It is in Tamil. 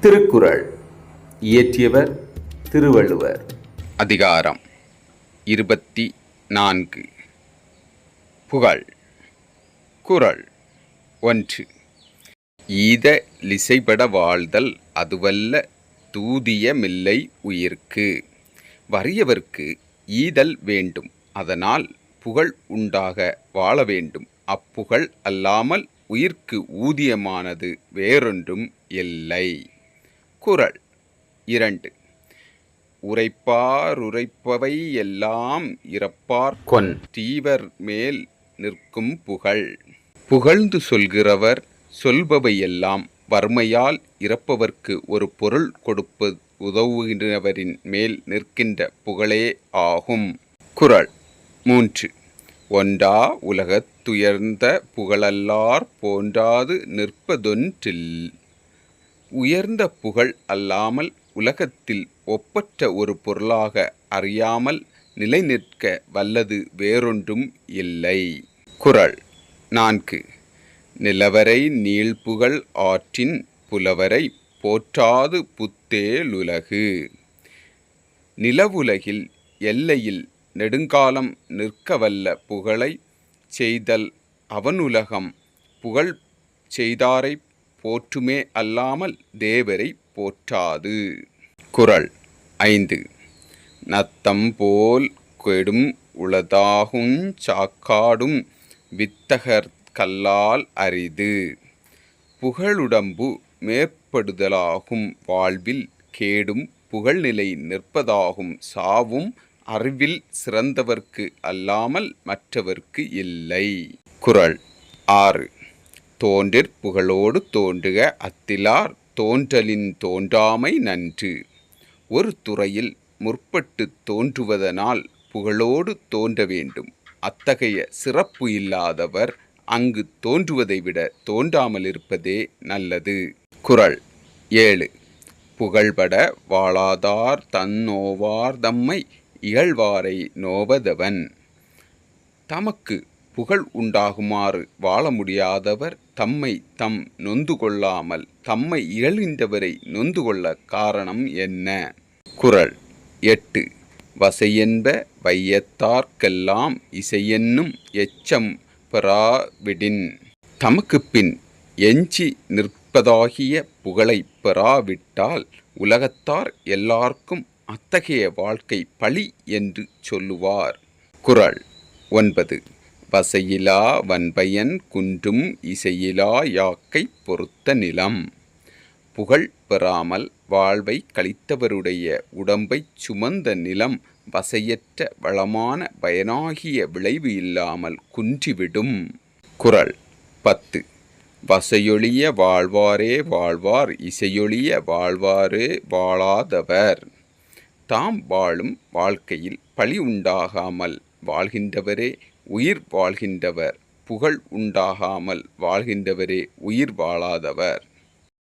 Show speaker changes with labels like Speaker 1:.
Speaker 1: திருக்குறள். இயற்றியவர் திருவள்ளுவர்.
Speaker 2: அதிகாரம் இருபத்தி நான்கு புகழ். குறள் ஒன்று. ஈத லிசைபட வாழ்தல் அதுவல்ல தூதியமில்லை உயிர்க்கு. வறியவர்க்கு ஈதல் வேண்டும் அதனால் புகழ் உண்டாக வாழ வேண்டும். அப்புகழ் அல்லாமல் உயிர்க்கு ஊதியமானது வேறொன்றும் இல்லை. குறள் இரண்டு. உரைப்பாருரைப்பவை எல்லாம் இறப்பார் கொன். தீவர் மேல் நிற்கும் புகழ். புகழ்ந்து சொல்கிறவர் சொல்பவையெல்லாம் வறுமையால் இறப்பவர்க்கு ஒரு பொருள் கொடுப்ப உதவுகின்றவரின் மேல் நிற்கின்ற புகழே ஆகும். குறள். மூன்று. ஒன்றா உலகத்துயர்ந்த புகழல்லார் போன்றாது நிற்பதொன்றில். உயர்ந்த புகழ் அல்லாமல் உலகத்தில் ஒப்பற்ற ஒரு பொருளாக அறியாமல் நிலைநிற்க வல்லது வேறொன்றும் இல்லை. குரல் நான்கு. நிலவரை நீழ்புகழ் ஆற்றின் புலவரை போற்றாது புத்தேலுலகு நிலவுலகில் எல்லையில் நெடுங்காலம் நிற்கவல்ல புகழை செய்தல் அவனுலகம் புகழ் செய்தாரை போற்றுமே அல்லாமல் தேவரை போற்றாது. குறள் ஐந்து. நத்தம் போல் கெடும் உளதாகும் சாக்காடும் வித்தகர் கல்லால் அரிது. புகழுடம்பு மேற்படுதலாகும் வாழ்வில் கேடும் புகழ்நிலை நிற்பதாகும் சாவும் அறிவில் சிறந்தவர்க்கு அல்லாமல் மற்றவர்க்கு இல்லை. குரல் ஆறு. தோன்றிற் புகழோடு தோன்றுக அத்திலார் தோன்றலின் தோன்றாமை நன்று. ஒரு துறையில் முற்பட்டு தோன்றுவதனால் புகழோடு தோன்ற வேண்டும். அத்தகைய சிறப்பு இல்லாதவர் அங்கு தோன்றுவதை விட தோன்றாமல் இருப்பதே நல்லது. குரல் ஏழு. புகழ்பட வாழாதார் தன்னோவார் தம்மை இகழ்வாரை நோவதவன். தமக்கு புகழ் உண்டாகுமாறு வாழ முடியாதவர் தம்மை தம் நொந்து கொள்ளாமல் தம்மை இகழ்கின்றவரை நொந்து கொள்ள காரணம் என்ன? குறள் எட்டு. வசையென்ப வையத்தார்க்கெல்லாம் இசையென்னும் எச்சம் பெறாவிடின். தமக்கு பின் எஞ்சி நிற்பதாகிய புகழை பெறாவிட்டால் உலகத்தார் எல்லார்க்கும் அத்தகைய வாழ்க்கை பழி என்று சொல்லுவார். குறள் ஒன்பது. பசையிலா வன்பயன் குன்றும் இசையிலா யாக்கை பொறுத்த நிலம். புகழ் பெறாமல் வாழ்வை கழித்தவருடைய உடம்பைச் சுமந்த நிலம் வசையற்ற வளமான பயனாகிய விளைவு இல்லாமல் குன்றிவிடும். குறள் பத்து. வசையொழிய வாழ்வாரே வாழ்வார் இசையொழிய வாழ்வாரே வாழாதவர். தாம் வாழும் வாழ்க்கையில் பழி உண்டாகாமல் வாழ்கின்றவரே உயிர் வாழ்கின்றவர். புகழ் உண்டாகாமல் வாழ்கின்றவரே உயிர் வாழாதவர்.